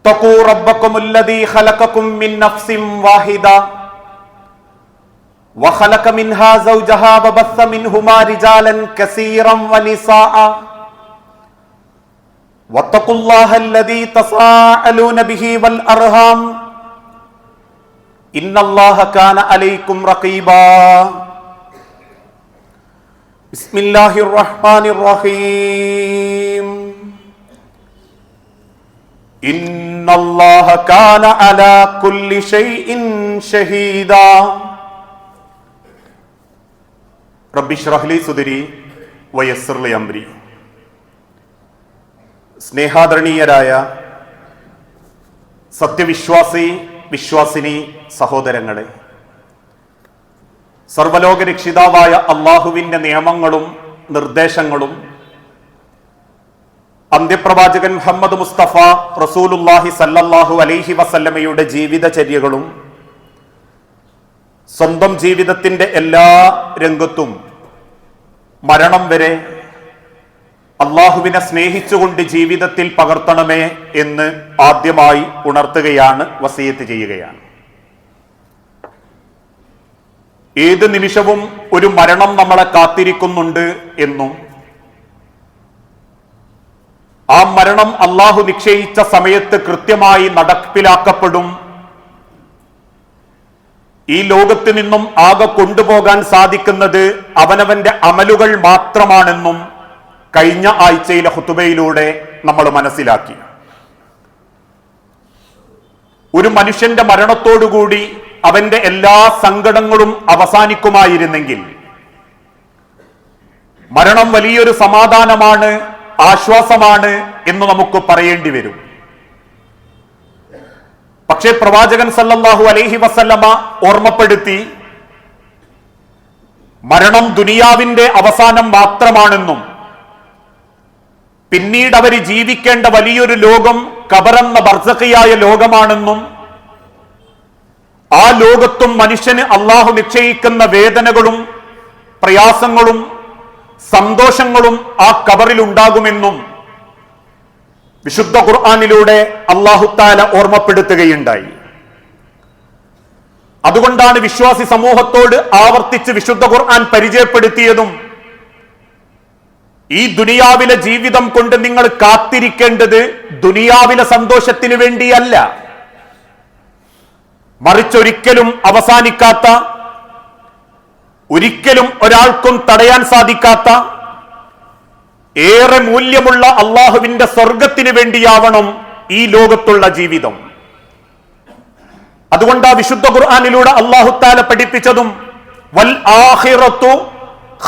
اتقوا ربكم الذي خلقكم من نفس واحدة وخلق منها زوجها وبث منهما رجالا كثيرا ونساء. واتقوا الله الذي تساءلون به والأرham إن الله كان عليكم رقيبا. بسم الله الرحمن الرحيم. إن الله كان على كل شيء شهيدا رب اشرح لي صدري ويسر لي أمري സ്നേഹാദരണീയരായ സത്യവിശ്വാസി വിശ്വാസിനി സഹോദരങ്ങളെ സർവലോക രക്ഷിതാവായ അള്ളാഹുവിൻ്റെ നിയമങ്ങളും നിർദ്ദേശങ്ങളും അന്ത്യപ്രവാചകൻ മുഹമ്മദ് മുസ്തഫ റസൂലുല്ലാഹി സല്ലല്ലാഹു അലൈഹി വസല്ലമയുടെ ജീവിതചര്യകളും സ്വന്തം ജീവിതത്തിന്റെ എല്ലാ രംഗത്തും മരണം വരെ അള്ളാഹുവിനെ സ്നേഹിച്ചുകൊണ്ട് ജീവിതത്തിൽ പകർത്തണമേ എന്ന് ആദ്യമായി ഉണർത്തുകയാണ് വസീയത്ത് ചെയ്യുകയാണ്. ഏത് നിമിഷവും ഒരു മരണം നമ്മളെ കാത്തിരിക്കുന്നുണ്ട് എന്നും ആ മരണം അള്ളാഹു നിശ്ചയിച്ച സമയത്ത് കൃത്യമായി നടപ്പിലാക്കപ്പെടും. ഈ ലോകത്ത് നിന്നും ആകെ കൊണ്ടുപോകാൻ സാധിക്കുന്നത് അവനവന്റെ അമലുകൾ മാത്രമാണെന്നും കഴിഞ്ഞ ആഴ്ചയിലെ ഹുത്തുബയിലൂടെ നമ്മൾ മനസ്സിലാക്കി. ഒരു മനുഷ്യന്റെ മരണത്തോടുകൂടി അവന്റെ എല്ലാ സങ്കടങ്ങളും അവസാനിക്കുമായിരുന്നെങ്കിൽ മരണം വലിയൊരു സമാധാനമാണ് ആശ്വാസമാണ് എന്ന് നമുക്ക് പറയേണ്ടി വരും. പക്ഷേ പ്രവാചകൻ സല്ലല്ലാഹു അലൈഹി വസല്ലമ ഓർമ്മപ്പെടുത്തി മരണം ദുനിയാവിന്റെ അവസാനം മാത്രമാണെന്നും പിന്നീട് അവർ ജീവിക്കേണ്ട വലിയൊരു ലോകം കബറെന്ന ബർസഖിയായ ലോകമാണെന്നും ആ ലോകത്തും മനുഷ്യന് അള്ളാഹു നിശ്ചയിക്കുന്ന വേദനകളും പ്രയാസങ്ങളും സന്തോഷങ്ങളും ആ കബറിൽ ഉണ്ടാകുമെന്നും വിശുദ്ധ ഖുർആാനിലൂടെ അള്ളാഹുത്താല ഓർമ്മപ്പെടുത്തുകയുണ്ടായി. അതുകൊണ്ടാണ് വിശ്വാസി സമൂഹത്തോട് ആവർത്തിച്ച് വിശുദ്ധ ഖുർആൻ പരിചയപ്പെടുത്തിയതും ഈ ദുനിയാവിലെ ജീവിതം കൊണ്ട് നിങ്ങൾ കാത്തിരിക്കേണ്ടത് ദുനിയാവിലെ സന്തോഷത്തിന് വേണ്ടിയല്ല. മറിച്ചൊരിക്കലും അവസാനിക്കാത്ത ഒരിക്കലും ഒരാൾക്കും തടയാൻ സാധിക്കാത്ത ഏറെ മൂല്യമുള്ള അള്ളാഹുവിന്റെ സ്വർഗത്തിന് വേണ്ടിയാവണം ഈ ലോകത്തുള്ള ജീവിതം. അതുകൊണ്ട് ആ വിശുദ്ധ ഖുർആാനിലൂടെ അള്ളാഹുത്താല പഠിപ്പിച്ചതും വൽ ആഹിറത്തു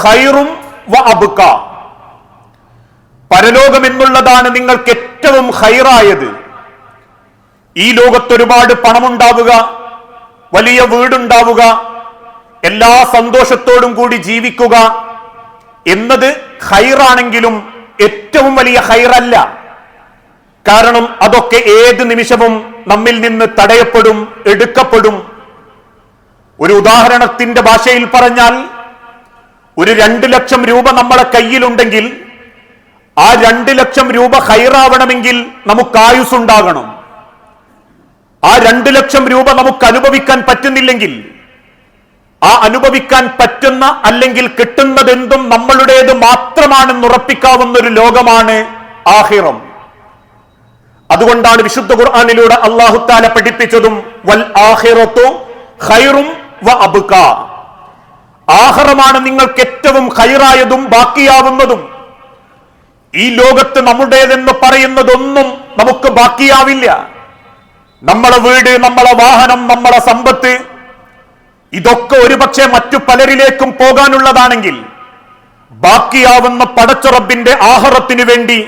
ഖൈറും പരലോകം എന്നുള്ളതാണ് നിങ്ങൾക്ക് ഏറ്റവും ഹൈറായത് ഈ ലോകത്ത് ഒരുപാട് പണമുണ്ടാവുക വലിയ വീടുണ്ടാവുക എല്ലാ സന്തോഷത്തോടും കൂടി ജീവിക്കുക എന്നത് ഹൈറാണെങ്കിലും ഏറ്റവും വലിയ ഹൈറല്ല കാരണം അതൊക്കെ ഏത് നിമിഷവും നമ്മിൽ നിന്ന് തടയപ്പെടും എടുക്കപ്പെടും. ഒരു ഉദാഹരണത്തിന്റെ ഭാഷയിൽ പറഞ്ഞാൽ ഒരു രണ്ട് ലക്ഷം രൂപ നമ്മുടെ കയ്യിലുണ്ടെങ്കിൽ ആ രണ്ട് ലക്ഷം രൂപ ഹൈറാവണമെങ്കിൽ നമുക്ക് ആയുസ് ഉണ്ടാകണം ആ രണ്ട് ലക്ഷം രൂപ നമുക്ക് അനുഭവിക്കാൻ പറ്റുന്നില്ലെങ്കിൽ ആ അനുഭവിക്കാൻ പറ്റുന്ന അല്ലെങ്കിൽ കിട്ടുന്നതെന്തും നമ്മളുടേത് മാത്രമാണെന്ന് ഉറപ്പിക്കാവുന്ന ഒരു ലോകമാണ് ആഹിറം. അതുകൊണ്ടാണ് വിശുദ്ധ ഖുർആാനിലൂടെ അള്ളാഹുത്താല പഠിപ്പിച്ചതും വൽ ആഹിറത്തു ഖൈറും വ അബുക. ആഹറമാണ് നിങ്ങൾക്ക് ഏറ്റവും ഹൈറായതും ബാക്കിയാവുന്നതും. ഈ ലോകത്ത് നമ്മുടേതെന്ന് പറയുന്നതൊന്നും നമുക്ക് ബാക്കിയാവില്ല. നമ്മളെ വീട് നമ്മളെ വാഹനം നമ്മളെ സമ്പത്ത് ഇതൊക്കെ ഒരുപക്ഷെ മറ്റു പലരിലേക്കും പോകാനുള്ളതാണെങ്കിൽ ബാക്കിയാവുന്ന പടച്ചുറബിന്റെ ആഹാരത്തിനു വേണ്ടി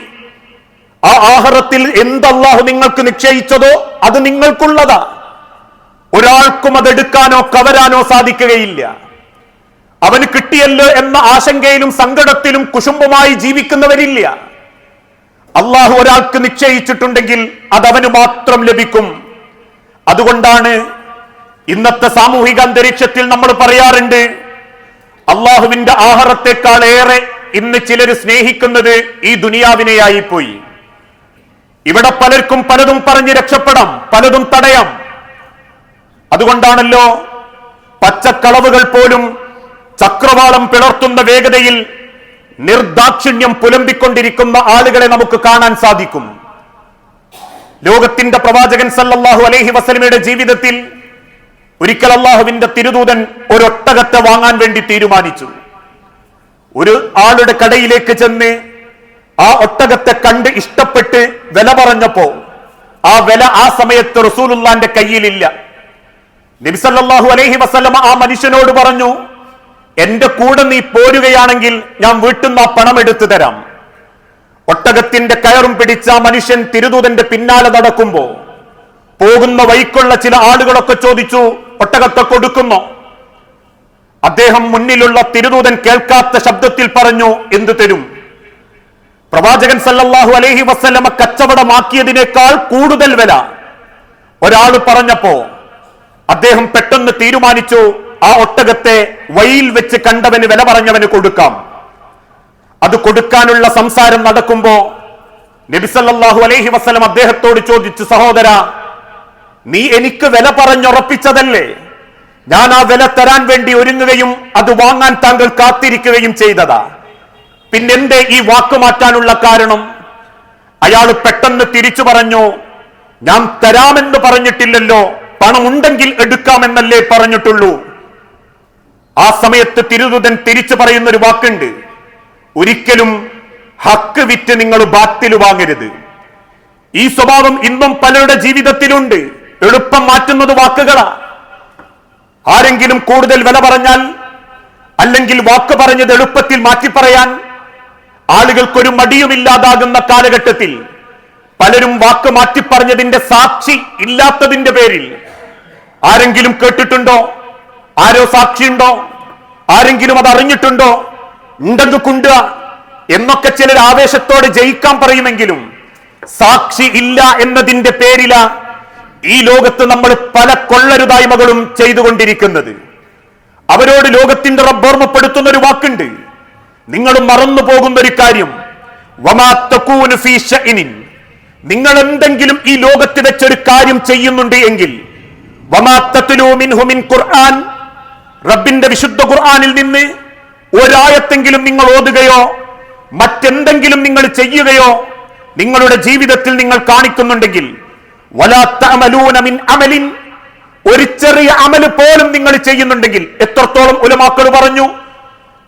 ആ ആഹാരത്തിൽ എന്തല്ലാഹു നിങ്ങൾക്ക് നിശ്ചയിച്ചതോ അത് നിങ്ങൾക്കുള്ളതാ. ഒരാൾക്കും അതെടുക്കാനോ കവരാനോ സാധിക്കുകയില്ല. അവന് കിട്ടിയല്ലോ എന്ന ആശങ്കയിലും സങ്കടത്തിലും കുശുംബമായി ജീവിക്കുന്നവരില്ല. അള്ളാഹു ഒരാൾക്ക് നിശ്ചയിച്ചിട്ടുണ്ടെങ്കിൽ അതവന് മാത്രം ലഭിക്കും. അതുകൊണ്ടാണ് ഇന്നത്തെ സാമൂഹിക അന്തരീക്ഷത്തിൽ നമ്മൾ പറയാറുണ്ട് അള്ളാഹുവിന്റെ ആഹാരത്തെക്കാൾ ഏറെ ഇന്ന് ചിലർ സ്നേഹിക്കുന്നത് ഈ ദുനിയാവിനെയായി പോയി ഇവിടെ പലർക്കും പലതും പറഞ്ഞ് രക്ഷപ്പെടാം പലതും തടയാം. അതുകൊണ്ടാണല്ലോ പച്ചക്കളവുകൾ പോലും ചക്രവാളം പിളർത്തുന്ന വേഗതയിൽ നിർദാക്ഷിണ്യം പുലമ്പിക്കൊണ്ടിരിക്കുന്ന ആളുകളെ നമുക്ക് കാണാൻ സാധിക്കും. ലോകത്തിന്റെ പ്രവാചകൻ സല്ലാഹു അലൈഹി വസലമയുടെ ജീവിതത്തിൽ ഒരിക്കൽ അള്ളാഹുവിന്റെ തിരുദൂതൻ ഒരൊട്ടകത്തെ വാങ്ങാൻ വേണ്ടി തീരുമാനിച്ചു. ഒരു ആളുടെ കടയിലേക്ക് ചെന്ന് ആ ഒട്ടകത്തെ കണ്ട് ഇഷ്ടപ്പെട്ട് വില പറഞ്ഞപ്പോ ആ വില ആ സമയത്ത് റസൂലുല്ലാന്റെ കയ്യിലില്ല. നബിസല്ലാഹു അലൈഹി വസല്ലമ ആ മനുഷ്യനോട് പറഞ്ഞു എന്റെ കൂടെ നീ പോരുകയാണെങ്കിൽ ഞാൻ വീട്ടിൽ നിന്ന് ആ പണം എടുത്തു തരാം. ഒട്ടകത്തിന്റെ കയറും പിടിച്ച ആ മനുഷ്യൻ തിരുദൂതന്റെ പിന്നാലെ നടക്കുമ്പോ പോകുന്ന വഴിക്കുള്ള ചില ആളുകളൊക്കെ ചോദിച്ചു ഒട്ടകത്തെ കൊടുക്കുന്നു. അദ്ദേഹം മുന്നിലുള്ള തിരുദൂതൻ കേൾക്കാത്ത ശബ്ദത്തിൽ പറഞ്ഞു എന്തു തരും? പ്രവാചകൻ സല്ലല്ലാഹു അലൈഹി വസല്ലമ കച്ചവടമാക്കിയതിനേക്കാൾ കൂടുതൽ വില. ഒരാൾ പറഞ്ഞപ്പോ അദ്ദേഹം പെട്ടെന്ന് തീരുമാനിച്ചു ആ ഒട്ടകത്തെ വഴിയിൽ വെച്ച് കണ്ടവന് വില പറഞ്ഞവന് കൊടുക്കാം. അത് കൊടുക്കാനുള്ള സംസാരം നടക്കുമ്പോ നബിസല്ലാഹു അലൈഹി വസ്ലം അദ്ദേഹത്തോട് ചോദിച്ചു സഹോദര നീ എനിക്ക് വില പറഞ്ഞുറപ്പിച്ചതല്ലേ. ഞാൻ ആ വില തരാൻ വേണ്ടി ഒരുങ്ങുകയും അത് വാങ്ങാൻ താങ്കൾ കാത്തിരിക്കുകയും ചെയ്തതാ. പിന്നെന്തേ ഈ വാക്ക് മാറ്റാനുള്ള കാരണം? അയാൾ പെട്ടെന്ന് തിരിച്ചു പറഞ്ഞു ഞാൻ തരാമെന്ന് പറഞ്ഞിട്ടില്ലല്ലോ. പണമുണ്ടെങ്കിൽ എടുക്കാമെന്നല്ലേ പറഞ്ഞിട്ടുള്ളൂ. ആ സമയത്ത് തിരുതുതൻ തിരിച്ചു പറയുന്ന ഒരു വാക്കുണ്ട്. ഒരിക്കലും ഹക്ക് വിറ്റ് നിങ്ങൾ ബാത്തിൽ വാങ്ങരുത്. ഈ സ്വഭാവം ഇന്നും പലരുടെ ജീവിതത്തിലുണ്ട്. എളുപ്പം മാറ്റുന്നത് വാക്കുകളാ. ആരെങ്കിലും കൂടുതൽ വില പറഞ്ഞാൽ അല്ലെങ്കിൽ വാക്ക് പറഞ്ഞത് എളുപ്പത്തിൽ മാറ്റി പറയാൻ ആളുകൾക്കൊരു മടിയുമില്ലാതാകുന്ന കാലഘട്ടത്തിൽ പലരും വാക്ക് മാറ്റി പറഞ്ഞതിന്റെ സാക്ഷി ഇല്ലാത്തതിന്റെ പേരിൽ ആരെങ്കിലും കേട്ടിട്ടുണ്ടോ? ആരോ സാക്ഷിയുണ്ടോ? ആരെങ്കിലും അത് അറിഞ്ഞിട്ടുണ്ടോ? ഉണ്ടെന്ന് കൊണ്ടുക എന്നൊക്കെ ചിലർ ആവേശത്തോടെ ജയിക്കാൻ പറയുമെങ്കിലും സാക്ഷി ഇല്ല എന്നതിന്റെ പേരില ഈ ലോകത്ത് നമ്മൾ പല കൊള്ളരുതായ്മകളും ചെയ്തുകൊണ്ടിരിക്കുന്നത്. അവരോട് ലോകത്തിന്റെ റബ്ബോർമ്മപ്പെടുത്തുന്ന ഒരു വാക്കുണ്ട്. നിങ്ങൾ മറന്നു പോകുന്ന ഒരു കാര്യം. നിങ്ങൾ എന്തെങ്കിലും ഈ ലോകത്ത് വെച്ചൊരു കാര്യം ചെയ്യുന്നുണ്ട് എങ്കിൽ ഖുർആൻ. റബ്ബിന്റെ വിശുദ്ധ ഖുർആനിൽ നിന്ന് ഒരായത്തെങ്കിലും നിങ്ങൾ ഓതുകയോ മറ്റെന്തെങ്കിലും നിങ്ങൾ ചെയ്യുകയോ നിങ്ങളുടെ ജീവിതത്തിൽ നിങ്ങൾ കാണിക്കുന്നുണ്ടെങ്കിൽ അമലിൻ. ഒരു ചെറിയ അമൽ പോലും നിങ്ങൾ ചെയ്യുന്നുണ്ടെങ്കിൽ എത്രത്തോളം ഉലമാക്കൾ പറഞ്ഞു?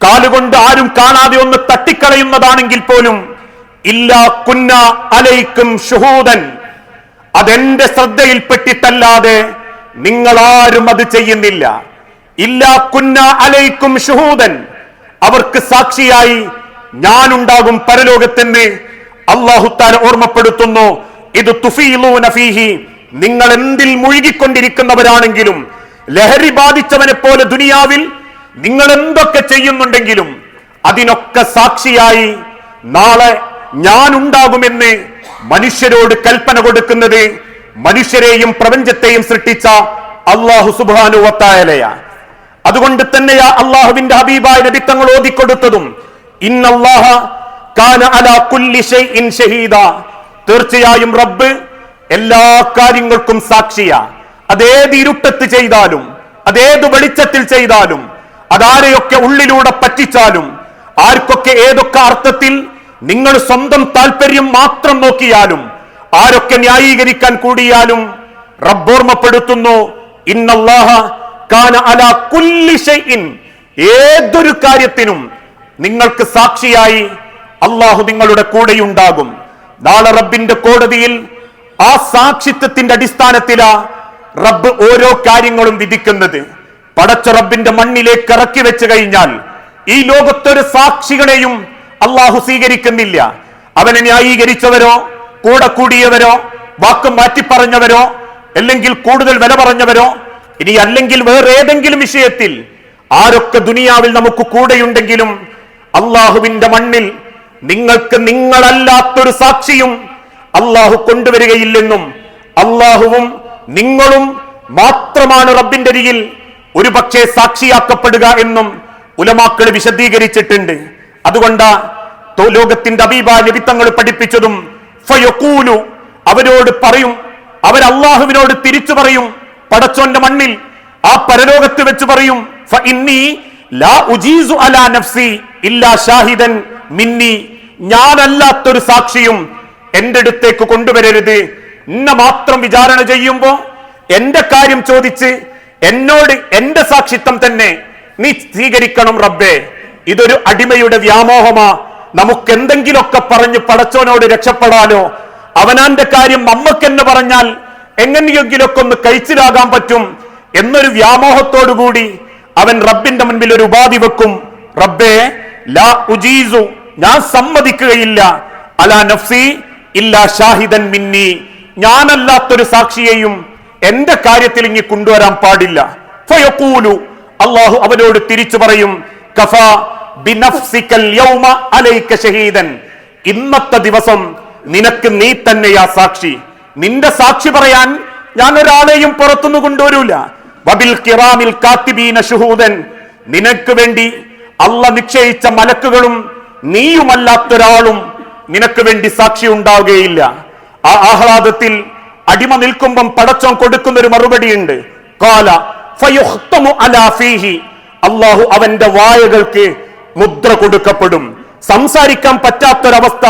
കാലുകൊണ്ട് ആരും കാണാതെ ഒന്ന് തട്ടിക്കളയുന്നതാണെങ്കിൽ പോലും ഇല്ല കുന്ന അലൈക്കും ഷുഹൂദൻ. അതെന്റെ ശ്രദ്ധയിൽപ്പെട്ടിട്ടല്ലാതെ നിങ്ങൾ ആരും അത് ചെയ്യുന്നില്ല. ഇല്ല കുന്ന അലൈക്കും ഷുഹൂദൻ. അവർക്ക് സാക്ഷിയായി ഞാനുണ്ടാകും പരലോകത്തെന്ന് അള്ളാഹുത്താൻ ഓർമ്മപ്പെടുത്തുന്നു. ഇത് തുഫീലൂനഫീഹി നിങ്ങൾ എന്തിൽ മുഴുകിക്കൊണ്ടിരിക്കുന്നവരാണെങ്കിലും ലഹരി ബാധിച്ചവനെ പോലെ ദുനിയാവിൽ നിങ്ങൾ എന്തൊക്കെ ചെയ്യുന്നുണ്ടെങ്കിലും അതിനൊക്കെ സാക്ഷിയായി നാളെ ഞാൻ ഉണ്ടാകുമെന്ന് മനുഷ്യരോട് കൽപ്പന കൊടുക്കുന്നത് മനുഷ്യരെയും പ്രപഞ്ചത്തെയും സൃഷ്ടിച്ച അള്ളാഹു സുബാനുവത്തായാലയാ അതുകൊണ്ട് തന്നെയാ അള്ളാഹുവിന്റെ ഹബീബായ നബിത്തങ്ങൾ ഓതിക്കൊടുത്തതും ഇന്നല്ലാഹ കാന അലാ കുല്ലി ഷൈഇൻ ഷഹീദ. തീർച്ചയായും റബ്ബ് എല്ലാ കാര്യങ്ങൾക്കും സാക്ഷിയാ. അതേത് ഇരുട്ടത്ത് ചെയ്താലും അതേത് വെളിച്ചത്തിൽ ചെയ്താലും അതാരെയൊക്കെ ഉള്ളിലൂടെ പറ്റിച്ചാലും ആർക്കൊക്കെ ഏതൊക്കെ അർത്ഥത്തിൽ നിങ്ങൾ സ്വന്തം താല്പര്യം മാത്രം നോക്കിയാലും ആരൊക്കെ ന്യായീകരിക്കാൻ കൂടിയാലും റബ്ബോർമ്മപ്പെടുത്തുന്നു ഇന്നല്ലാഹ കാന കുല്ലി ഏതൊരു കാര്യത്തിനും നിങ്ങൾക്ക് സാക്ഷിയായി അള്ളാഹു നിങ്ങളുടെ കൂടെയുണ്ടാകും. നാളെ റബ്ബിന്റെ കോടതിയിൽ ആ സാക്ഷിത്വത്തിന്റെ അടിസ്ഥാനത്തിലാ റബ്ബ് ഓരോ കാര്യങ്ങളും വിധിക്കുന്നത്. പടച്ച റബ്ബിന്റെ മണ്ണിലേക്ക് ഇറക്കി വെച്ച് കഴിഞ്ഞാൽ ഈ ലോകത്തൊരു സാക്ഷികളെയും അള്ളാഹു സ്വീകരിക്കുന്നില്ല. അവനെ ന്യായീകരിച്ചവരോ കൂടെ കൂടിയവരോ വാക്ക് മാറ്റിപ്പറഞ്ഞവരോ അല്ലെങ്കിൽ കൂടുതൽ വില പറഞ്ഞവരോ ഇനി അല്ലെങ്കിൽ വേറെ ഏതെങ്കിലും വിഷയത്തിൽ ആരൊക്കെ ദുനിയാവിൽ നമുക്ക് കൂടെയുണ്ടെങ്കിലും അള്ളാഹുവിന്റെ മണ്ണിൽ നിങ്ങൾക്ക് നിങ്ങളല്ലാത്തൊരു സാക്ഷിയും അള്ളാഹു കൊണ്ടുവരികയില്ലെന്നും അള്ളാഹുവും നിങ്ങളും മാത്രമാണ് റബ്ബിന്റെ അരികിൽ ഒരു പക്ഷേ സാക്ഷിയാക്കപ്പെടുക എന്നും ഉലമാക്കൾ വിശദീകരിച്ചിട്ടുണ്ട്. അതുകൊണ്ട് ലോകത്തിന്റെ അബീബ നിമിത്തങ്ങൾ പഠിപ്പിച്ചതും അവരോട് പറയും അവർ അള്ളാഹുവിനോട് തിരിച്ചു പറയും പടച്ചോന്റെ മണ്ണിൽ ആ പരലോകത്ത് വെച്ച് പറയും "ഫ ഇന്നി ലാ ഉജീസു അലാ നഫ്സി ഇല്ലാ ഷാഹിദൻ മിന്നി. ഞാനല്ലാത്തൊരു സാക്ഷിയും എന്റെ അടുത്തേക്ക് കൊണ്ടുവരരുത്. എന്നെ മാത്രം വിചാരണ ചെയ്യുമ്പോ എന്റെ കാര്യം ചോദിച്ച് എന്നോട് എന്റെ സാക്ഷിത്വം തന്നെ നീ സ്വീകരിക്കണം റബ്ബേ. ഇതൊരു അടിമയുടെ വ്യാമോഹമാ. നമുക്ക് എന്തെങ്കിലുമൊക്കെ പറഞ്ഞ് പടച്ചോനോട് രക്ഷപ്പെടാനോ അവനാന്റെ കാര്യം നമ്മക്കെന്ന് പറഞ്ഞാൽ എങ്ങനെയെങ്കിലൊക്കെ ഒന്ന് കഴിച്ചിലാകാൻ പറ്റും എന്നൊരു വ്യാമോഹത്തോടുകൂടി അവൻ റബ്ബിന്റെ മുൻപിൽ ഒരു ഉപാധി വെക്കും. റബ്ബേ ലാ ഉജീസു ഞാൻ സമ്മതിക്കുകയില്ല. അലാ നഫ്സി ഇല്ലാ ഷാഹിദൻ മിന്നി. ഞാനല്ലാത്തൊരു സാക്ഷിയെയും എന്റെ കാര്യത്തിൽ ഇങ്ങി കൊണ്ടുവരാൻ പാടില്ല. ഫയഖൂലു. അള്ളാഹു അവനോട് തിരിച്ചു പറയും കഫ ബിനഫ്സിക്കൽ യൗമ അലൈക ഷഹീദൻ. ഇന്നത്തെ ദിവസം നിനക്ക് നീ തന്നെയാ സാക്ഷി. നിന്റെ സാക്ഷി പറയാൻ ഞാൻ ഒരാളെയും പുറത്തുനിന്ന് കൊണ്ടുവരൂല. വബിൽ കിറാമിൽ കാത്തിബീന ഷുഹൂദൻ. നിനക്ക് വേണ്ടി അള്ള നിശ്ചയിച്ച മലക്കുകളും നീയുമല്ലാത്തൊരാളും നിനക്ക് വേണ്ടി സാക്ഷി ഉണ്ടാവുകയില്ല. ആ ആഹ്ലാദത്തിൽ അടിമ നിൽക്കുമ്പം പടച്ചോൻ കൊടുക്കുന്ന ഒരു മറുപടിയുണ്ട്. കാല അള്ളാഹു അവന്റെ വായകൾക്ക് മുദ്ര കൊടുക്കപ്പെടും. സംസാരിക്കാൻ പറ്റാത്തൊരവസ്ഥ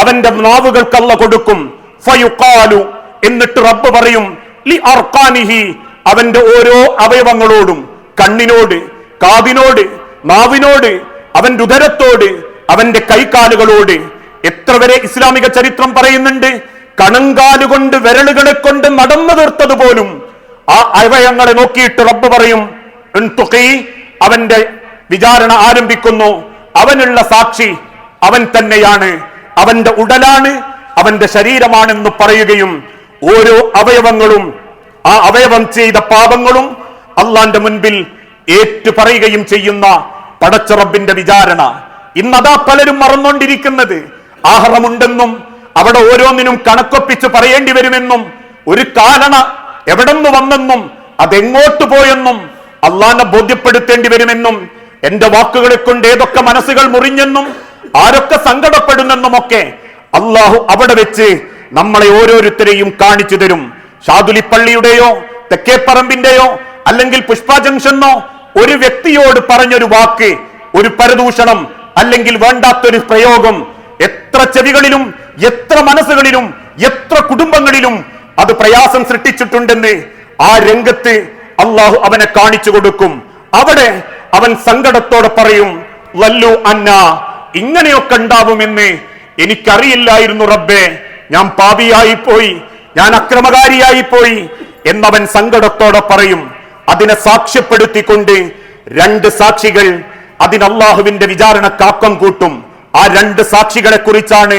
അവന്റെ നാവുകൾക്കല്ല കൊടുക്കും. ഫയുക്കാലു എന്നിട്ട് റബ്ബ് പറയും ലി അർക്കാനിഹി അവന്റെ ഓരോ അവയവങ്ങളോടും കണ്ണിനോട് കാതിനോട് നാവിനോട് അവന്റെ ഉദരത്തോട് അവന്റെ കൈകാലുകളോട് എത്ര വരെ ഇസ്ലാമിക ചരിത്രം പറയുന്നുണ്ട്? കണങ്കാലുകൊണ്ട് വിരലുകളെ കൊണ്ട് നടന്നു തീർത്തത് പോലും ആ അവയങ്ങളെ നോക്കിയിട്ട് റബ്ബ് പറയും അവന്റെ വിചാരണ ആരംഭിക്കുന്നു. അവനുള്ള സാക്ഷി അവൻ തന്നെയാണ്. അവന്റെ ഉടലാണ് അവന്റെ ശരീരമാണെന്ന് പറയുകയും ഓരോ അവയവങ്ങളും ആ അവയവം ചെയ്ത പാപങ്ങളും അള്ളാന്റെ മുൻപിൽ ഏറ്റു പറയുകയും ചെയ്യുന്ന പടച്ചറബിന്റെ വിചാരണ. ഇന്നതാ പലരും മറന്നുകൊണ്ടിരിക്കുന്നത് ആഹ്റമുണ്ടെന്നും അവിടെ ഓരോന്നിനും കണക്കൊപ്പിച്ച് പറയേണ്ടി വരുമെന്നും ഒരു കാരണ എവിടെന്ന് വന്നെന്നും അതെങ്ങോട്ട് പോയെന്നും അള്ളാനെ ബോധ്യപ്പെടുത്തേണ്ടി വരുമെന്നും എന്റെ വാക്കുകളെ കൊണ്ട് ഏതൊക്കെ മനസ്സുകൾ മുറിഞ്ഞെന്നും ആരൊക്കെ സങ്കടപ്പെടുന്നെന്നും ഒക്കെ അള്ളാഹു അവിടെ വെച്ച് നമ്മളെ ഓരോരുത്തരെയും കാണിച്ചു തരും. ഷാദുലിപ്പള്ളിയുടെയോ തെക്കേപ്പറമ്പിന്റെയോ അല്ലെങ്കിൽ പുഷ്പ ജംഗ്ഷനോ ഒരു വ്യക്തിയോട് പറഞ്ഞൊരു വാക്ക് ഒരു പരദൂഷണം അല്ലെങ്കിൽ വേണ്ടാത്തൊരു പ്രയോഗം എത്ര ചെവികളിലും എത്ര മനസ്സുകളിലും എത്ര കുടുംബങ്ങളിലും അത് പ്രയാസം സൃഷ്ടിച്ചിട്ടുണ്ടെന്ന് ആ രംഗത്ത് അള്ളാഹു അവനെ കാണിച്ചു കൊടുക്കും. അവിടെ അവൻ സങ്കടത്തോടെ പറയും വല്ലു അന്ന ഇങ്ങനെയൊക്കെ ഉണ്ടാവുമെന്ന് എനിക്കറിയില്ലായിരുന്നു റബ്ബേ. ഞാൻ പാപിയായി പോയി ഞാൻ അക്രമകാരിയായി പോയി എന്നവൻ സങ്കടത്തോടെ പറയും. അതിനെ സാക്ഷ്യപ്പെടുത്തിക്കൊണ്ട് രണ്ട് സാക്ഷികൾ അതിന് അള്ളാഹുവിന്റെ വിചാരണ കാക്കം കൂട്ടും. ആ രണ്ട് സാക്ഷികളെ കുറിച്ചാണ്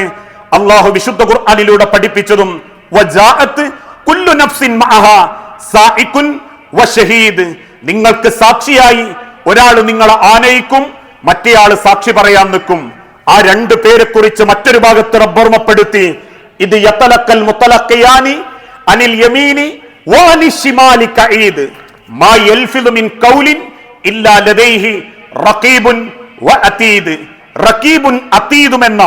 അള്ളാഹു വിശുദ്ധ ഖുർആാനിലൂടെ പഠിപ്പിച്ചതും. നിങ്ങൾക്ക് സാക്ഷിയായി ഒരാൾ നിങ്ങളെ ആനയിക്കും മറ്റേയാൾ സാക്ഷി പറയാൻ നിൽക്കും. ആ രണ്ട് പേരെ കുറിച്ച് മറ്റൊരു ഭാഗത്ത് റബ്ബോർമ്മപ്പെടുത്തി ഇത് യത്തലക്കൽ മുത്തലക്കയാനി അനിൽ യമീനി വഅനി ശിമാലി കഈദ്. മാ യൽഫിദു മിൻ കൗലിൻ ഇല്ലാ ലദൈഹി റഖീബുൻ അതീദ്. റക്കീബുൻ അതീദും എന്ന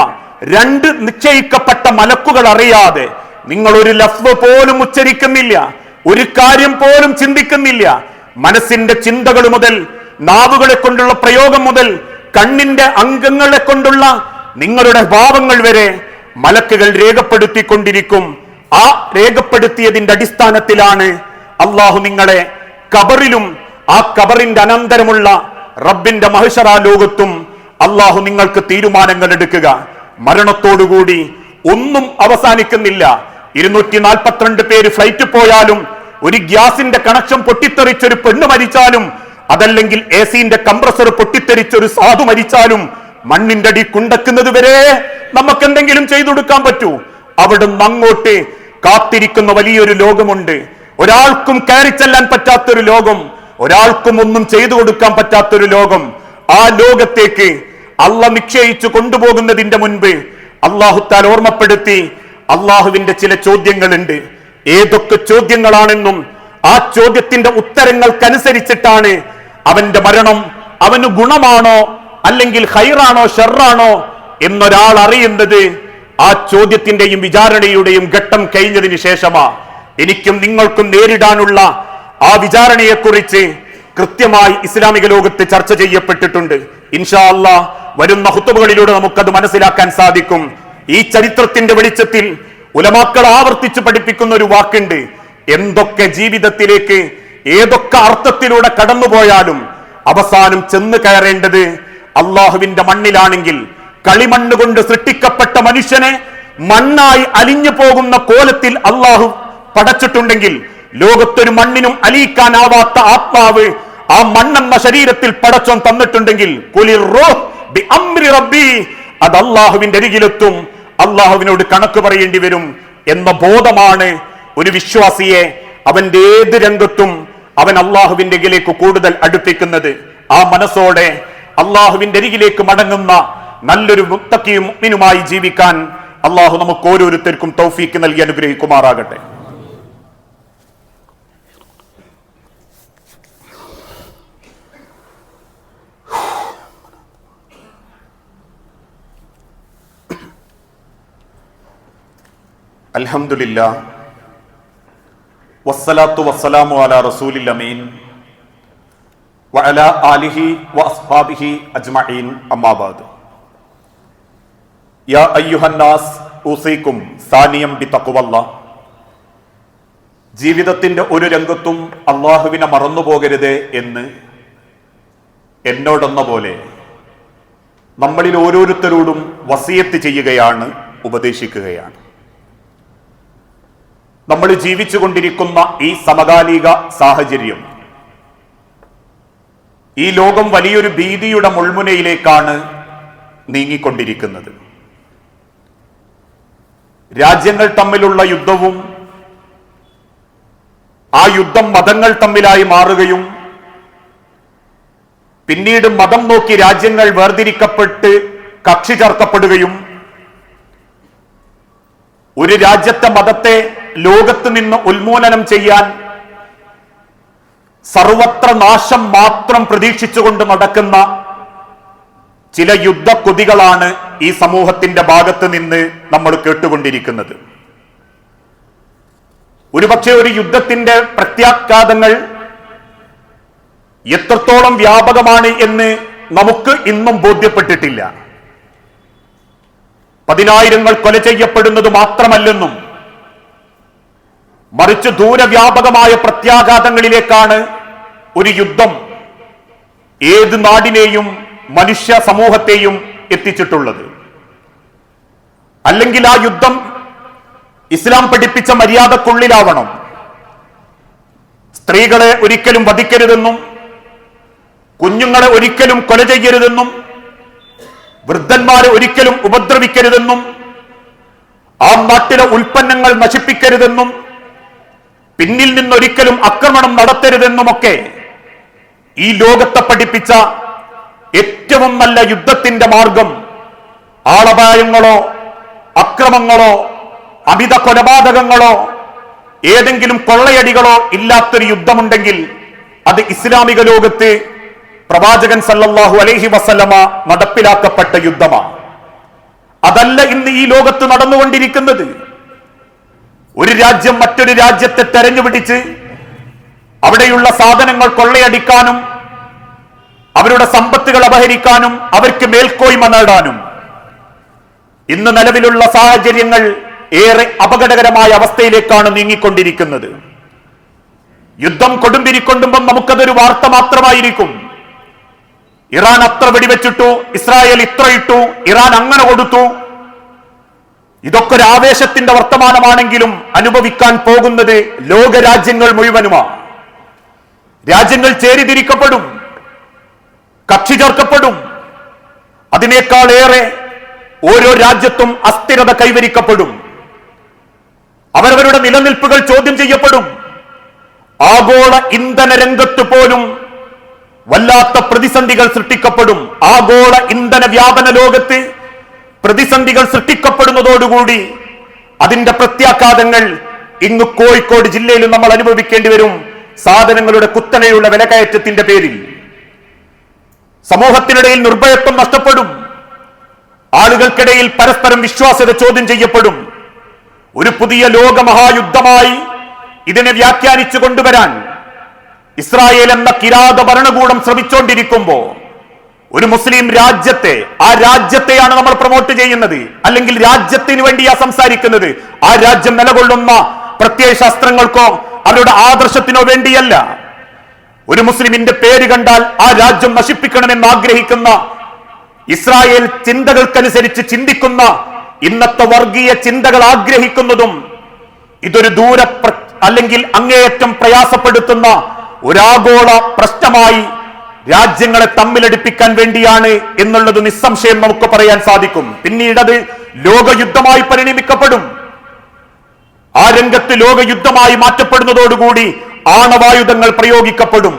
രണ്ട് നിശ്ചയിക്കപ്പെട്ട മലക്കുകൾ അറിയാതെ നിങ്ങൾ ഒരു ലഫ്വ് പോലും ഉച്ചരിക്കുന്നില്ല ഒരു കാര്യം പോലും ചിന്തിക്കുന്നില്ല. മനസ്സിന്റെ ചിന്തകൾ മുതൽ നാവുകളെ കൊണ്ടുള്ള പ്രയോഗം മുതൽ കണ്ണിന്റെ അംഗങ്ങളെ കൊണ്ടുള്ള നിങ്ങളുടെ ഭാവങ്ങൾ വരെ മലക്കുകൾ രേഖപ്പെടുത്തിക്കൊണ്ടിരിക്കും. ആ രേഖപ്പെടുത്തിയതിന്റെ അടിസ്ഥാനത്തിലാണ് അള്ളാഹു നിങ്ങളെ കബറിലും ആ കബറിന്റെ അനന്തരമുള്ള റബ്ബിന്റെ മഹിഷറ ലോകത്തും അള്ളാഹു നിങ്ങൾക്ക് തീരുമാനങ്ങൾ എടുക്കുക. മരണത്തോടുകൂടി ഒന്നും അവസാനിക്കുന്നില്ല. ഇരുന്നൂറ്റി നാൽപ്പത്തിരണ്ട് പേര് ഫ്ലൈറ്റ് പോയാലും ഒരു ഗ്യാസിന്റെ കണക്ഷൻ പൊട്ടിത്തെറിച്ചൊരു പെണ്ണ് മരിച്ചാലും അതല്ലെങ്കിൽ എ സിന്റെ കംപ്രസർ പൊട്ടിത്തെറിച്ചൊരു സാധു മരിച്ചാലും മണ്ണിന്റെ അടി കുണ്ടക്കുന്നത് വരെ നമുക്ക് എന്തെങ്കിലും ചെയ്തു കൊടുക്കാൻ പറ്റൂ. അവിടുന്ന് അങ്ങോട്ട് കാത്തിരിക്കുന്ന വലിയൊരു ലോകമുണ്ട്. ഒരാൾക്കും കയറി ചെല്ലാൻ പറ്റാത്തൊരു ലോകം. ഒരാൾക്കും ഒന്നും ചെയ്തു കൊടുക്കാൻ പറ്റാത്തൊരു ലോകം. ആ ലോകത്തേക്ക് അള്ള നിക്ഷയിച്ചു കൊണ്ടുപോകുന്നതിന്റെ മുൻപ് അള്ളാഹുത്താൽ ഓർമ്മപ്പെടുത്തി അള്ളാഹുവിന്റെ ചില ചോദ്യങ്ങളുണ്ട്. ഏതൊക്കെ ചോദ്യങ്ങളാണെന്നും ആ ചോദ്യത്തിന്റെ ഉത്തരങ്ങൾക്കനുസരിച്ചിട്ടാണ് അവന്റെ മരണം അവന് ഗുണമാണോ അല്ലെങ്കിൽ ഹൈറാണോ ഷെറാണോ എന്നൊരാൾ അറിയുന്നത്. ആ ചോദ്യത്തിന്റെയും വിചാരണയുടെയും ഘട്ടം കഴിഞ്ഞതിന് ശേഷമാ. എനിക്കും നിങ്ങൾക്കും നേരിടാനുള്ള ആ വിചാരണയെക്കുറിച്ച് കൃത്യമായി ഇസ്ലാമിക ലോകത്ത് ചർച്ച ചെയ്യപ്പെട്ടിട്ടുണ്ട്. ഇൻഷാ വരുന്ന ഹുത്തുബുകളിലൂടെ നമുക്കത് മനസ്സിലാക്കാൻ സാധിക്കും. ഈ ചരിത്രത്തിന്റെ വെളിച്ചത്തിൽ ഉലമാക്കൾ ആവർത്തിച്ച് പഠിപ്പിക്കുന്ന ഒരു വാക്കുണ്ട്. എന്തൊക്കെ ജീവിതത്തിലേക്ക് ഏതൊക്കെ അർത്ഥത്തിലൂടെ കടന്നുപോയാലും അവസാനം ചെന്ന് കയറേണ്ടത് അള്ളാഹുവിന്റെ മണ്ണിലാണെങ്കിൽ. കളിമണ്ണ് കൊണ്ട് സൃഷ്ടിക്കപ്പെട്ട മനുഷ്യനെ മണ്ണായി അലിഞ്ഞു പോകുന്ന കോലത്തിൽ അള്ളാഹു പടച്ചിട്ടുണ്ടെങ്കിൽ ലോകത്തൊരു മണ്ണിനും അലിയിക്കാനാവാത്ത ആത്മാവ് ആ മണ്ണെന്ന ശരീരത്തിൽ പടച്ചോൻ തന്നിട്ടുണ്ടെങ്കിൽ അത് അള്ളാഹുവിന്റെ അരികിലെത്തും. അള്ളാഹുവിനോട് കണക്ക് പറയേണ്ടി വരും എന്ന ബോധമാണ് ഒരു വിശ്വാസിയെ അവന്റെ ഏത് രംഗത്തും അവൻ അള്ളാഹുവിന്റെ അരികിലേക്ക് കൂടുതൽ അടുപ്പിക്കുന്നത്. ആ മനസ്സോടെ അള്ളാഹുവിന്റെ അരികിലേക്ക് മടങ്ങുന്ന നല്ലൊരു മുത്തക്കിയും മുഗ്മിനുമായി ജീവിക്കാൻ അള്ളാഹു നമുക്ക് ഓരോരുത്തർക്കും തൗഫീക്ക് നൽകി അനുഗ്രഹിക്കുമാറാകട്ടെ. അൽഹംദുലില്ലാ. വസ്സലാത്തു വസ്സലാമു അല റസൂലിൽ അമീൻ. വഅലാ ആലിഹി വഅസ്ഹാബിഹി അജ്മഈൻ. അമ്മാബാദ് യാ അയ്യുഹന്നാസ് ഊസീക്കും സാനിയം ബി തക്കുവല്ല ജീവിതത്തിന്റെ ഒരു രംഗത്തും അള്ളാഹുവിനെ മറന്നുപോകരുത് എന്ന് എന്നോടെന്ന പോലെ നമ്മളിൽ ഓരോരുത്തരോടും വസിയത്ത് ചെയ്യുകയാണ് ഉപദേശിക്കുകയാണ്. നമ്മൾ ജീവിച്ചുകൊണ്ടിരിക്കുന്ന ഈ സമകാലിക സാഹചര്യം ഈ ലോകം വലിയൊരു ഭീതിയുടെ മുൾമുനയിലേക്കാണ് നീങ്ങിക്കൊണ്ടിരിക്കുന്നത്. രാജ്യങ്ങൾ തമ്മിലുള്ള യുദ്ധവും ആ യുദ്ധം മതങ്ങൾ തമ്മിലായി മാറുകയും പിന്നീട് മതം നോക്കി രാജ്യങ്ങൾ വേർതിരിക്കപ്പെട്ട് കക്ഷി ചേർക്കപ്പെടുകയും ഒരു രാജ്യത്തെ മതത്തെ ലോകത്ത് നിന്ന് ഉന്മൂലനം ചെയ്യാൻ സർവത്ര നാശം മാത്രം പ്രതീക്ഷിച്ചുകൊണ്ട് നടക്കുന്ന ചില യുദ്ധക്കൊതികളാണ് ഈ സമൂഹത്തിന്റെ ഭാഗത്ത് നിന്ന് നമ്മൾ കേട്ടുകൊണ്ടിരിക്കുന്നത്. ഒരുപക്ഷെ ഒരു യുദ്ധത്തിന്റെ പ്രത്യാഘാതങ്ങൾ എത്രത്തോളം വ്യാപകമാണ് എന്ന് നമുക്ക് ഇന്നും ബോധ്യപ്പെട്ടിട്ടില്ല. പതിനായിരങ്ങൾ കൊല ചെയ്യപ്പെടുന്നത് മാത്രമല്ലെന്നും മറിച്ച് ദൂരവ്യാപകമായ പ്രത്യാഘാതങ്ങളിലേക്കാണ് ഒരു യുദ്ധം ഏത് നാടിനെയും മനുഷ്യ സമൂഹത്തെയും എത്തിച്ചിട്ടുള്ളത്. അല്ലെങ്കിൽ ആ യുദ്ധം ഇസ്ലാം പഠിപ്പിച്ച മര്യാദക്കുള്ളിലാവണം. സ്ത്രീകളെ ഒരിക്കലും വധിക്കരുതെന്നും കുഞ്ഞുങ്ങളെ ഒരിക്കലും കൊല ചെയ്യരുതെന്നും വൃദ്ധന്മാരെ ഒരിക്കലും ഉപദ്രവിക്കരുതെന്നും ആ നാട്ടിലെ ഉൽപ്പന്നങ്ങൾ നശിപ്പിക്കരുതെന്നും പിന്നിൽ നിന്നൊരിക്കലും ആക്രമണം നടത്തരുതെന്നുമൊക്കെ ഈ ലോകത്തെ പഠിപ്പിച്ച ഏറ്റവും നല്ല യുദ്ധത്തിന്റെ മാർഗം ആളപായങ്ങളോ അക്രമങ്ങളോ അമിത കൊലപാതകങ്ങളോ ഏതെങ്കിലും കൊള്ളയടികളോ ഇല്ലാത്തൊരു യുദ്ധമുണ്ടെങ്കിൽ അത് ഇസ്ലാമിക ലോകത്ത് പ്രവാചകൻ സല്ലല്ലാഹു അലൈഹി വസല്ലമ നടപ്പിലാക്കപ്പെട്ട യുദ്ധമാണ്. അതല്ല ഇന്ന് ഈ ലോകത്ത് നടന്നുകൊണ്ടിരിക്കുന്നത്. ഒരു രാജ്യം മറ്റൊരു രാജ്യത്തെ തെരഞ്ഞുപിടിച്ച് അവിടെയുള്ള സാധനങ്ങൾ കൊള്ളയടിക്കാനും അവരുടെ സമ്പത്തുകൾ അപഹരിക്കാനും അവർക്ക് മേൽക്കോയ്മ നേടാനും. ഇന്ന് നിലവിലുള്ള സാഹചര്യങ്ങൾ ഏറെ അപകടകരമായ അവസ്ഥയിലേക്കാണ് നീങ്ങിക്കൊണ്ടിരിക്കുന്നത്. യുദ്ധം കൊടുമ്പിരിക്കൊണ്ടുമ്പോൾ നമുക്കതൊരു വാർത്ത മാത്രമായിരിക്കും. ഇറാൻ അത്ര വെടിവെച്ചിട്ടു ഇസ്രായേൽ ഇത്ര ഇട്ടു ഇറാൻ അങ്ങനെ കൊടുത്തു ഇതൊക്കെ ഒരു ആവേശത്തിന്റെ വർത്തമാനമാണെങ്കിലും അനുഭവിക്കാൻ പോകുന്നത് ലോകരാജ്യങ്ങൾ മുഴുവനുമാണ്. രാജ്യങ്ങൾ ചേരിതിരിക്കപ്പെടും കക്ഷി ചേർക്കപ്പെടും. അതിനേക്കാൾ ഏറെ ഓരോ രാജ്യത്തും അസ്ഥിരത കൈവരിക്കപ്പെടും. അവരവരുടെ നിലനിൽപ്പുകൾ ചോദ്യം ചെയ്യപ്പെടും. ആഗോള ഇന്ധന രംഗത്ത് പോലും വല്ലാത്ത പ്രതിസന്ധികൾ സൃഷ്ടിക്കപ്പെടും. ആഗോള ഇന്ധന വ്യാപന ലോകത്ത് പ്രതിസന്ധികൾ സൃഷ്ടിക്കപ്പെടുന്നതോടുകൂടി അതിന്റെ പ്രത്യാഘാതങ്ങൾ ഇന്ന് കോഴിക്കോട് ജില്ലയിലും നമ്മൾ അനുഭവിക്കേണ്ടി വരും. സാധനങ്ങളുടെ കുത്തനെയുള്ള വിലകയറ്റത്തിന്റെ പേരിൽ. സമൂഹത്തിനിടയിൽ നിർഭയത്വം നഷ്ടപ്പെടും. ആളുകൾക്കിടയിൽ പരസ്പരം വിശ്വാസ്യത ചോദ്യം ചെയ്യപ്പെടും. ഒരു പുതിയ ലോകമഹായുദ്ധമായി ഇതിനെ വ്യാഖ്യാനിച്ചു കൊണ്ടുവരാൻ ഇസ്രായേൽ എന്ന കിരാത ഭരണകൂടം ശ്രമിച്ചുകൊണ്ടിരിക്കുമ്പോ ഒരു മുസ്ലിം രാജ്യത്തെ ആ രാജ്യത്തെയാണ് നമ്മൾ പ്രൊമോട്ട് ചെയ്യുന്നത്. അല്ലെങ്കിൽ രാജ്യത്തിന് വേണ്ടിയാ സംസാരിക്കുന്നത്. ആ രാജ്യം നിലകൊള്ളുന്ന പ്രത്യയ ശാസ്ത്രങ്ങൾക്കോ അവരുടെ ആദർശത്തിനോ വേണ്ടിയല്ല. ഒരു മുസ്ലിമിന്റെ പേര് കണ്ടാൽ ആ രാജ്യം നശിപ്പിക്കണമെന്ന് ആഗ്രഹിക്കുന്ന ഇസ്രായേൽ ചിന്തകൾക്കനുസരിച്ച് ചിന്തിക്കുന്ന ഇന്നത്തെ വർഗീയ ചിന്തകൾ ആഗ്രഹിക്കുന്നതും ഇതൊരു ദൂര അല്ലെങ്കിൽ അങ്ങേയറ്റം പ്രയാസപ്പെടുത്തുന്ന ഒരാഗോള പ്രശ്നമായി രാജ്യങ്ങളെ തമ്മിലടിപ്പിക്കാൻ വേണ്ടിയാണ് എന്നുള്ളത് നിസ്സംശയം നമുക്ക് പറയാൻ സാധിക്കും. പിന്നീട് അത് ലോകയുദ്ധമായി പരിണമിക്കപ്പെടും. ആ രംഗത്ത് ലോകയുദ്ധമായി മാറ്റപ്പെടുന്നതോടുകൂടി ആണവായുധങ്ങൾ പ്രയോഗിക്കപ്പെടും.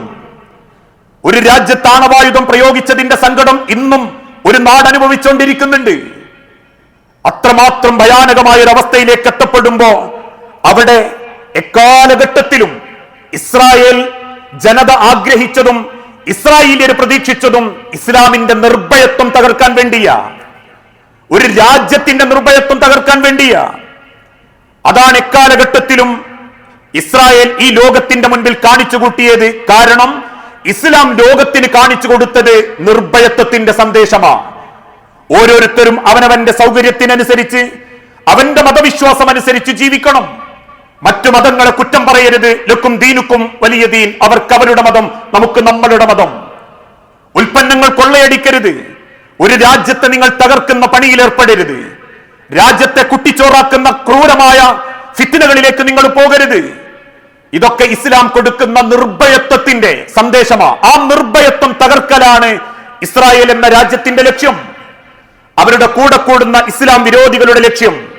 ഒരു രാജ്യത്ത് ആണവായുധം പ്രയോഗിച്ചതിന്റെ സങ്കടം ഇന്നും ഒരു നാട് അനുഭവിച്ചുകൊണ്ടിരിക്കുന്നുണ്ട്. അത്രമാത്രം ഭയാനകമായ ഒരു അവസ്ഥയിലേക്ക് എത്തപ്പെടുമ്പോ അവിടെ എക്കാലഘട്ടത്തിലും ഇസ്രായേൽ ജനത ആഗ്രഹിച്ചതും ഇസ്രായേലിയർ പ്രതീക്ഷിച്ചതും ഇസ്ലാമിന്റെ നിർഭയത്വം തകർക്കാൻ വേണ്ടിയാ. ഒരു രാജ്യത്തിന്റെ നിർഭയത്വം തകർക്കാൻ വേണ്ടിയാ. അതാണ് എക്കാലഘട്ടത്തിലും ഇസ്രായേൽ ഈ ലോകത്തിന്റെ മുൻപിൽ കാണിച്ചു കൂട്ടിയത് കാരണം ഇസ്ലാം ലോകത്തിന് കാണിച്ചു കൊടുത്തത് നിർഭയത്വത്തിന്റെ സന്ദേശമാണ് ഓരോരുത്തരും അവനവന്റെ സൗകര്യത്തിനനുസരിച്ച് അവന്റെ മതവിശ്വാസം അനുസരിച്ച് ജീവിക്കണം. മറ്റു മതങ്ങളെ കുറ്റം പറയരുത്. ലക്കും ദീനുക്കും വലിയ ദീൻ. അവർക്ക് അവരുടെ മതം നമുക്ക് നമ്മളുടെ മതം. ഉൽപ്പന്നങ്ങൾ കൊള്ളയടിക്കരുത്. ഒരു രാജ്യത്തെ നിങ്ങൾ തകർക്കുന്ന പണിയിൽ ഏർപ്പെടരുത്. രാജ്യത്തെ കുട്ടിച്ചോറാക്കുന്ന ക്രൂരമായ ഫിത്തിനകളിലേക്ക് നിങ്ങൾ പോകരുത്. ഇതൊക്കെ ഇസ്ലാം കൊടുക്കുന്ന നിർഭയത്വത്തിന്റെ സന്ദേശമാ. ആ നിർഭയത്വം തകർക്കലാണ് ഇസ്രായേൽ എന്ന രാജ്യത്തിന്റെ ലക്ഷ്യം. അവരുടെ കൂടെ കൂടുന്ന ഇസ്ലാം വിരോധികളുടെ ലക്ഷ്യം.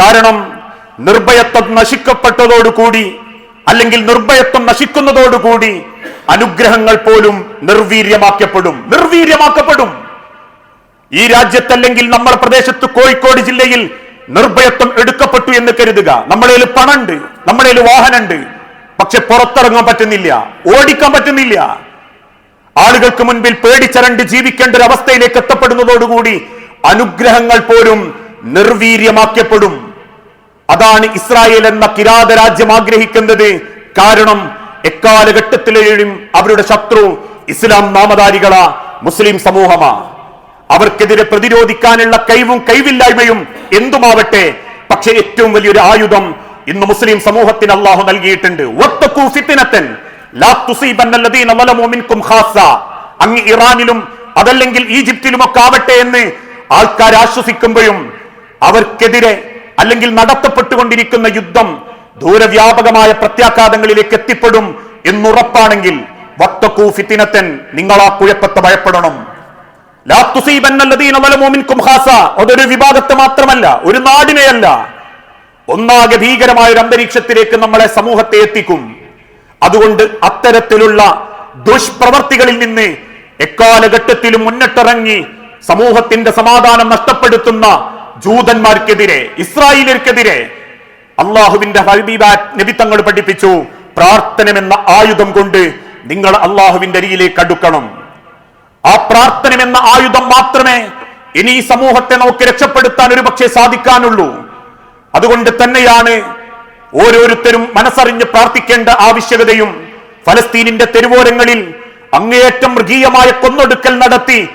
കാരണം നിർഭയത്വം നശിക്കപ്പെട്ടതോടുകൂടി അല്ലെങ്കിൽ നിർഭയത്വം നശിക്കുന്നതോടുകൂടി അനുഗ്രഹങ്ങൾ പോലും നിർവീര്യമാക്കപ്പെടും. നിർവീര്യമാക്കപ്പെടും. ഈ രാജ്യത്തല്ലെങ്കിൽ നമ്മുടെ പ്രദേശത്ത് കോഴിക്കോട് ജില്ലയിൽ നിർഭയത്വം എടുക്കപ്പെട്ടു എന്ന് കരുതുക. നമ്മളേൽ പണമുണ്ട് നമ്മളേൽ വാഹനമുണ്ട്. പക്ഷെ പുറത്തിറങ്ങാൻ പറ്റുന്നില്ല ഓടിക്കാൻ പറ്റുന്നില്ല. ആളുകൾക്ക് മുൻപിൽ പേടിച്ചരണ്ട് ജീവിക്കേണ്ട ഒരു അവസ്ഥയിലേക്ക് എത്തപ്പെടുന്നതോടുകൂടി അനുഗ്രഹങ്ങൾ പോലും നിർവീര്യമാക്കപ്പെടും. അതാണ് ഇസ്രായേൽ എന്ന കിരാത രാജ്യം ആഗ്രഹിക്കുന്നത്. കാരണം എക്കാലഘട്ടത്തിലെയും അവരുടെ ശത്രു ഇസ്ലാം നാമധാരികളാ മുസ്ലിം സമൂഹമാ. അവർക്കെതിരെ പ്രതിരോധിക്കാനുള്ള കഴിവും കഴിവില്ലായ്മയും എന്തുമാവട്ടെ പക്ഷെ ഏറ്റവും വലിയൊരു ആയുധം ഇന്ന് മുസ്ലിം സമൂഹത്തിന് അള്ളാഹു നൽകിയിട്ടുണ്ട്. അങ്ങ് ഇറാനിലും അതല്ലെങ്കിൽ ഈജിപ്തിലും ഒക്കെ ആവട്ടെ എന്ന് ആൾക്കാർ ആശ്വസിക്കുമ്പോഴും അവർക്കെതിരെ അല്ലെങ്കിൽ നടത്തപ്പെട്ടുകൊണ്ടിരിക്കുന്ന യുദ്ധം ദൂരവ്യാപകമായ പ്രത്യാഘാതങ്ങളിലേക്ക് എത്തിപ്പെടും എന്നുറപ്പാണെങ്കിൽ വത്തക്കൂ ഫിത്തിനത്തൻ നിങ്ങൾ ആ കുഴപ്പത്തെ ഭയപ്പെടണം. അതൊരു വിഭാഗത്തെ മാത്രമല്ല ഒരു നാടിനെയല്ല. ഒന്നാകെ ഭീകരമായ ഒരു അന്തരീക്ഷത്തിലേക്ക് നമ്മളെ സമൂഹത്തെ എത്തിക്കും. അതുകൊണ്ട് അത്തരത്തിലുള്ള ദുഷ്പ്രവർത്തികളിൽ നിന്ന് എക്കാലഘട്ടത്തിലും മുന്നിട്ടിറങ്ങി സമൂഹത്തിന്റെ സമാധാനം നഷ്ടപ്പെടുത്തുന്ന ജൂതന്മാർക്കെതിരെ ഇസ്രായേലിർക്കെതിരെ അള്ളാഹുവിന്റെ ഹബീബ നബി തങ്ങൾ പഠിപ്പിച്ചു. പ്രാർത്ഥനമെന്ന ആയുധം കൊണ്ട് നിങ്ങൾ അള്ളാഹുവിന്റെ അരിയിലേക്ക് അടുക്കണം. ആ പ്രാർത്ഥനമെന്ന ആയുധം മാത്രമേ ഇനി ഈ സമൂഹത്തെ നമുക്ക് രക്ഷപ്പെടുത്താൻ ഒരു പക്ഷേ സാധിക്കാനുള്ളൂ. അതുകൊണ്ട് തന്നെയാണ് ഓരോരുത്തരും മനസ്സറിഞ്ഞ് പ്രാർത്ഥിക്കേണ്ട ആവശ്യകതയും ഫലസ്തീനിന്റെ തെരുവോരങ്ങളിൽ അങ്ങേയറ്റം മൃഗീയമായ കൊന്നൊടുക്കൽ നടത്തി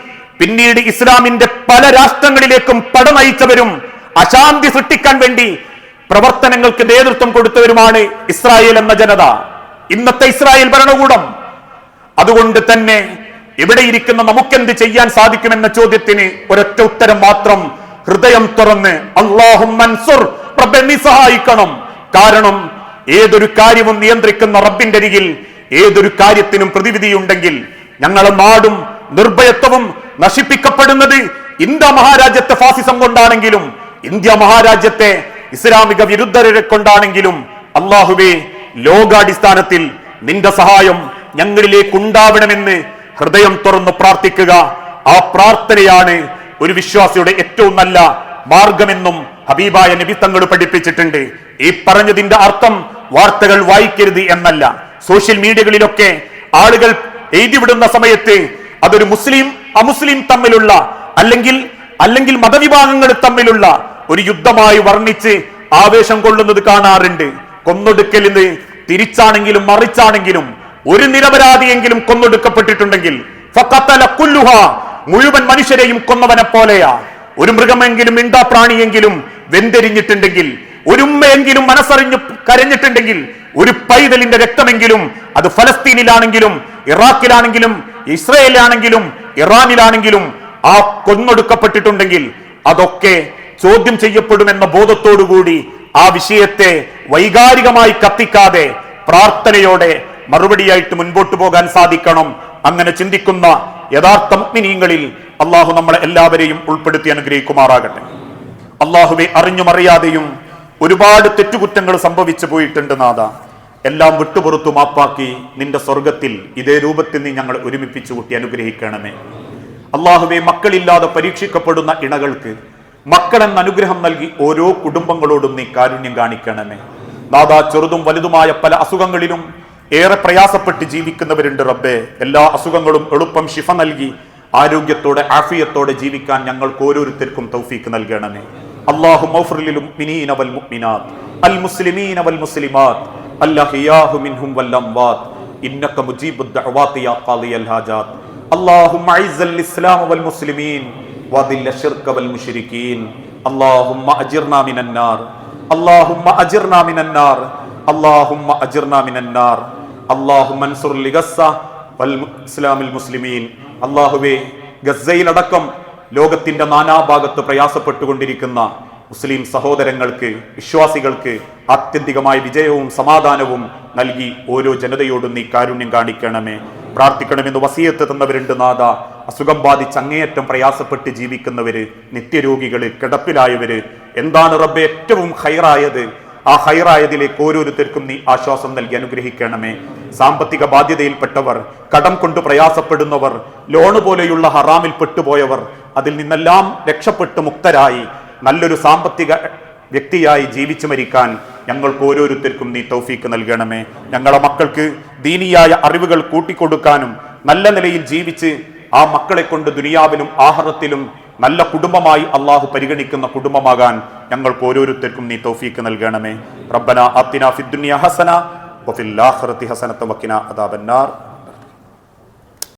പിന്നീട് ഇസ്ലാമിന്റെ പല രാഷ്ട്രങ്ങളിലേക്കും പടനയിച്ചവരും അശാന്തി സൃഷ്ടിക്കാൻ വേണ്ടി പ്രവർത്തനങ്ങൾക്ക് നേതൃത്വം കൊടുത്തവരുമാണ് ഇസ്രായേൽ എന്ന ജനത. ഇന്നത്തെ ഇസ്രായേൽ ഭരണകൂടം. അതുകൊണ്ട് തന്നെ ഇവിടെ ഇരിക്കുന്ന നമുക്കെന്ത് ചെയ്യാൻ സാധിക്കുമെന്ന ചോദ്യത്തിന് ഒരൊറ്റ ഉത്തരം മാത്രം ഹൃദയം തുറന്ന് അള്ളാഹു മൻസുർ റബ്ബെ സഹായിക്കണം. കാരണം ഏതൊരു കാര്യവും നിയന്ത്രിക്കുന്ന റബ്ബിന്റെ അരികിൽ ഏതൊരു കാര്യത്തിനും പ്രതിവിധിയുണ്ടെങ്കിൽ ഞങ്ങളെ നാടും നിർഭയത്വവും നശിപ്പിക്കപ്പെടുന്നത് ഇന്ത്യ മഹാരാജ്യത്തെ ഫാസിസം കൊണ്ടാണെങ്കിലും ഇന്ത്യ മഹാരാജ്യത്തെ ഇസ്ലാമിക വിരുദ്ധരെ കൊണ്ടാണെങ്കിലും അള്ളാഹുബേ ലോകാടിസ്ഥാനത്തിൽ നിന്റെ സഹായം ഞങ്ങളിലേക്ക് ഉണ്ടാവണമെന്ന് ഹൃദയം തുറന്ന് പ്രാർത്ഥിക്കുക. ആ പ്രാർത്ഥനയാണ് ഒരു വിശ്വാസിയുടെ ഏറ്റവും നല്ല മാർഗമെന്നും ഹബീബായ നബി തങ്ങൾ പഠിപ്പിച്ചിട്ടുണ്ട്. ഈ പറഞ്ഞതിന്റെ അർത്ഥം വാർത്തകൾ വായിക്കരുത് എന്നല്ല. സോഷ്യൽ മീഡിയകളിലൊക്കെ ആളുകൾ എഴുതിവിടുന്ന സമയത്ത് അതൊരു മുസ്ലിം അമുസ്ലിം തമ്മിലുള്ള അല്ലെങ്കിൽ അല്ലെങ്കിൽ മതവിഭാഗങ്ങൾ തമ്മിലുള്ള ഒരു യുദ്ധമായി വർണിച്ച് ആവേശം കൊള്ളുന്നത് കാണാറുണ്ട്. കൊന്നൊടുക്കലിന് തിരിച്ചാണെങ്കിലും മറിച്ചാണെങ്കിലും ഒരു നിരപരാധിയെങ്കിലും കൊന്നൊടുക്കപ്പെട്ടിട്ടുണ്ടെങ്കിൽ മുഴുവൻ മനുഷ്യരെയും കൊന്നവനെ പോലെയാ. ഒരു മൃഗമെങ്കിലും ഇണ്ടാ പ്രാണിയെങ്കിലും വെന്തെരിഞ്ഞിട്ടുണ്ടെങ്കിൽ ഒരു ഉമ്മയെങ്കിലും മനസ്സറിഞ്ഞു കരഞ്ഞിട്ടുണ്ടെങ്കിൽ ഒരു പൈതലിന്റെ രക്തമെങ്കിലും അത് ഫലസ്തീനിലാണെങ്കിലും ഇറാഖിലാണെങ്കിലും ഇസ്രയേലിലാണെങ്കിലും ഇറാനിലാണെങ്കിലും ആ കൊന്നൊടുക്കപ്പെട്ടിട്ടുണ്ടെങ്കിൽ അതൊക്കെ ചോദ്യം ചെയ്യപ്പെടുമെന്ന ബോധത്തോടുകൂടി ആ വിഷയത്തെ വൈകാരികമായി കത്തിക്കാതെ പ്രാർത്ഥനയോടെ മറുപടിയായിട്ട് മുൻപോട്ട് പോകാൻ സാധിക്കണം അങ്ങനെ ചിന്തിക്കുന്ന യഥാർത്ഥ മുഗ്മിനീങ്ങളിൽ അള്ളാഹു നമ്മളെ എല്ലാവരെയും ഉൾപ്പെടുത്തി അനുഗ്രഹിക്കുമാറാകട്ടെ. അള്ളാഹുവെ അറിഞ്ഞുമറിയാതെയും ഒരുപാട് തെറ്റുകുറ്റങ്ങൾ സംഭവിച്ചു പോയിട്ടുണ്ട് നാഥ. എല്ലാം വിട്ടുപുറത്തു മാപ്പാക്കി നിന്റെ സ്വർഗത്തിൽ ഇതേ രൂപത്തിൽ നീ ഞങ്ങൾ ഒരുമിപ്പിച്ചു കൂട്ടി അനുഗ്രഹിക്കണമേ. അള്ളാഹുവെ മക്കളില്ലാതെ പരീക്ഷിക്കപ്പെടുന്ന ഇണകൾക്ക് മക്കളെന്ന അനുഗ്രഹം നൽകി ഓരോ കുടുംബങ്ങളോടും നീ കാരുണ്യം കാണിക്കണമേ. ദാദാ ചെറുതും വലുതുമായ പല അസുഖങ്ങളിലും ഏറെ പ്രയാസപ്പെട്ട് ജീവിക്കുന്നവരുണ്ട് റബ്ബെ. എല്ലാ അസുഖങ്ങളും എളുപ്പം ശിഫ നൽകി ആരോഗ്യത്തോടെ ആഫിയത്തോടെ ജീവിക്കാൻ ഞങ്ങൾക്ക് ഓരോരുത്തർക്കും തൗഫീക്ക് നൽകണമേ. അള്ളാഹു മൗഫറിലും വൽ മുഅ്മിനാത്ത് അൽ മുസ്ലിമാത്ത്. അല്ലഹിയാഹു മിൻഹും വൽ അംവാത്ത് ഇന്നക മുജീബുദ് ദഅവാതി യാ ഖാദിയൽ ഹാജാത്ത് اللهم اعز الاسلام والمسلمين واذل الشرك والمشركين اللهم اجرنا من النار اللهم اجرنا من النار اللهم اجرنا من النار اللهم انصر لغزة والاسلام المسلمين അള്ളാഹുവേ ഗസയിലടക്കം ലോകത്തിന്റെ നാനാഭാഗത്ത് പ്രയാസപ്പെട്ടുകൊണ്ടിരിക്കുന്ന മുസ്ലിം സഹോദരങ്ങൾക്ക് വിശ്വാസികൾക്ക് ആത്യന്തികമായ വിജയവും സമാധാനവും നൽകി ഓരോ ജനതയോടും നീ കാരുണ്യം കാണിക്കണമേ. പ്രാർത്ഥിക്കണമെന്ന് വസീയത്ത് തന്നവരുണ്ട് നാഥ. അസുഖം ബാധിച്ച് അങ്ങേയറ്റം പ്രയാസപ്പെട്ട് ജീവിക്കുന്നവര് നിത്യരോഗികൾ കിടപ്പിലായവര് എന്താണ് റബ്ബ് ഏറ്റവും ഹൈറായത്? ആ ഹൈറായതിലേക്ക് ഓരോരുത്തർക്കും നീ ആശ്വാസം നൽകി അനുഗ്രഹിക്കണമേ. സാമ്പത്തിക ബാധ്യതയിൽപ്പെട്ടവർ കടം കൊണ്ട് പ്രയാസപ്പെടുന്നവർ ലോണ് പോലെയുള്ള ഹറാമിൽ പെട്ടുപോയവർ അതിൽ നിന്നെല്ലാം രക്ഷപ്പെട്ട് മുക്തരായി. നല്ലൊരു സാമ്പത്തിക വ്യക്തിയായി ജീവിച്ചു മരിക്കാൻ ഞങ്ങൾക്ക് ഓരോരുത്തർക്കും നീ തൗഫീക്ക് നൽകണമേ. ഞങ്ങളെ മക്കൾക്ക് ദീനിയായ അറിവുകൾ കൂട്ടിക്കൊടുക്കാനും നല്ല നിലയിൽ ജീവിച്ച് ആ മക്കളെ കൊണ്ട് ദുനിയാവിലും ആഹാരത്തിലും നല്ല കുടുംബമായി അള്ളാഹു പരിഗണിക്കുന്ന കുടുംബമാകാൻ ഞങ്ങൾക്ക് ഓരോരുത്തർക്കും നീ തൗഫീക്ക് നൽകണമേ. റബ്ബന അത്തിന ഫിദ്ദുനിയ ഹസന വഫിൽ ആഖിറതി ഹസനത അദാബന്നാർ.